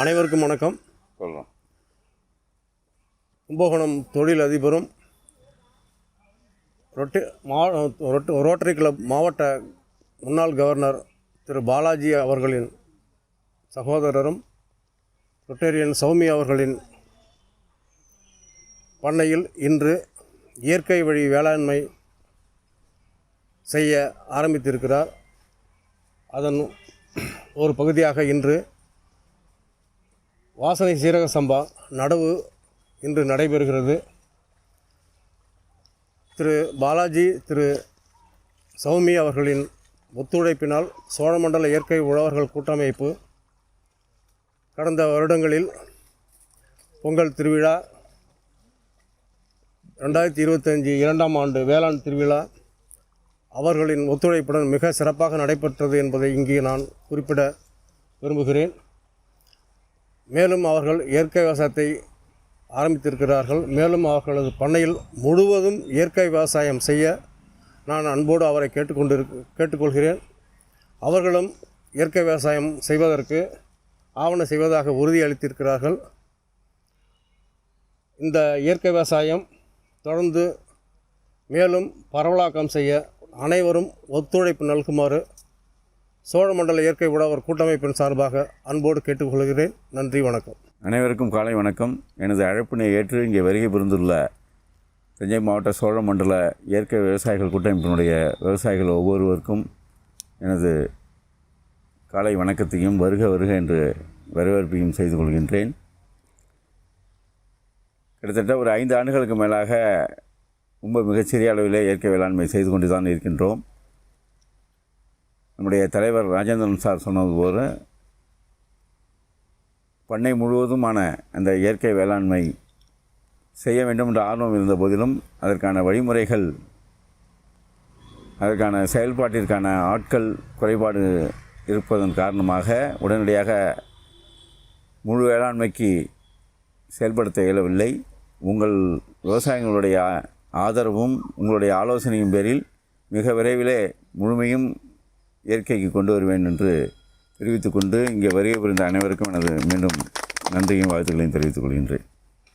அனைவருக்கும் வணக்கம். சொல்கிறோம் கும்பகோணம் தொழில் அதிபரும் ரொட்டி மா ரொட்டு ரோட்டரி கிளப் மாவட்ட முன்னாள் கவர்னர் திரு பாலாஜி அவர்களின் சகோதரரும் ரொட்டேரியன் சௌமி அவர்களின் பண்ணையில் இன்று இயற்கை வழி வேளாண்மை செய்ய ஆரம்பித்திருக்கிறார். அதன் ஒரு பகுதியாக இன்று வாசனை சீரக சம்பா நடவு இன்று நடைபெறுகிறது. திரு பாலாஜி திரு சௌமி அவர்களின் ஒத்துழைப்பினால் சோழமண்டல இயற்கை உழவர்கள் கூட்டமைப்பு கடந்த வருடங்களில் பொங்கல் திருவிழா ரெண்டாயிரத்தி இருபத்தஞ்சி இரண்டாம் ஆண்டு வேளாண் திருவிழா அவர்களின் ஒத்துழைப்புடன் மிக சிறப்பாக நடைபெற்றது என்பதை இங்கே நான் குறிப்பிட விரும்புகிறேன். மேலும் அவர்கள் இயற்கை விவசாயத்தை ஆரம்பித்திருக்கிறார்கள். மேலும் அவர்களது பண்ணையில் முழுவதும் இயற்கை விவசாயம் செய்ய நான் அன்போடு அவரை கேட்டுக்கொண்டு கேட்டுக்கொள்கிறேன். அவர்களும் இயற்கை விவசாயம் செய்வதற்கு ஆவண செய்வதாக உறுதியளித்திருக்கிறார்கள். இந்த இயற்கை விவசாயம் தொடர்ந்து மேலும் பரவலாக்கம் செய்ய அனைவரும் ஒத்துழைப்பு நல்குமாறு சோழமண்டல இயற்கை உழவர் கூட்டமைப்பின் சார்பாக அன்போடு கேட்டுக்கொள்கிறேன். நன்றி வணக்கம். அனைவருக்கும் காலை வணக்கம். எனது அழைப்பினை ஏற்று இங்கே வருகை புரிந்துள்ள தஞ்சை மாவட்ட சோழமண்டல இயற்கை விவசாயிகள் கூட்டமைப்பினுடைய விவசாயிகள் ஒவ்வொருவருக்கும் எனது காலை வணக்கத்தையும் வருக வருக என்று வரவேற்பையும் செய்து கொள்கின்றேன். கிட்டத்தட்ட ஒரு ஐந்து ஆண்டுகளுக்கு மேலாக ரொம்ப மிகச்சிறிய அளவிலே இயற்கை வேளாண்மை செய்து கொண்டு தான் இருக்கின்றோம். நம்முடைய தலைவர் ராஜேந்திரன் சார் சொன்னது போல பண்ணை முழுவதுமான அந்த இயற்கை வேளாண்மை செய்ய வேண்டும் என்ற ஆர்வம் இருந்த போதிலும் அதற்கான வழிமுறைகள் அதற்கான செயல்பாட்டிற்கான ஆட்கள் குறைபாடு இருப்பதன் காரணமாக உடனடியாக முழு வேளாண்மைக்கு செயல்படுத்த இயலவில்லை. உங்கள் விவசாயிகளுடைய ஆதரவும் உங்களுடைய ஆலோசனையும் பேரில் மிக விரைவிலே முழுமையும் இயற்கைக்கு கொண்டு வருவேன் என்று தெரிவித்துக்கொண்டு இங்கே வருகை புரிந்த அனைவருக்கும் எனது மீண்டும் நன்றியும் வாழ்த்துக்களையும் தெரிவித்துக் கொள்கின்றேன்.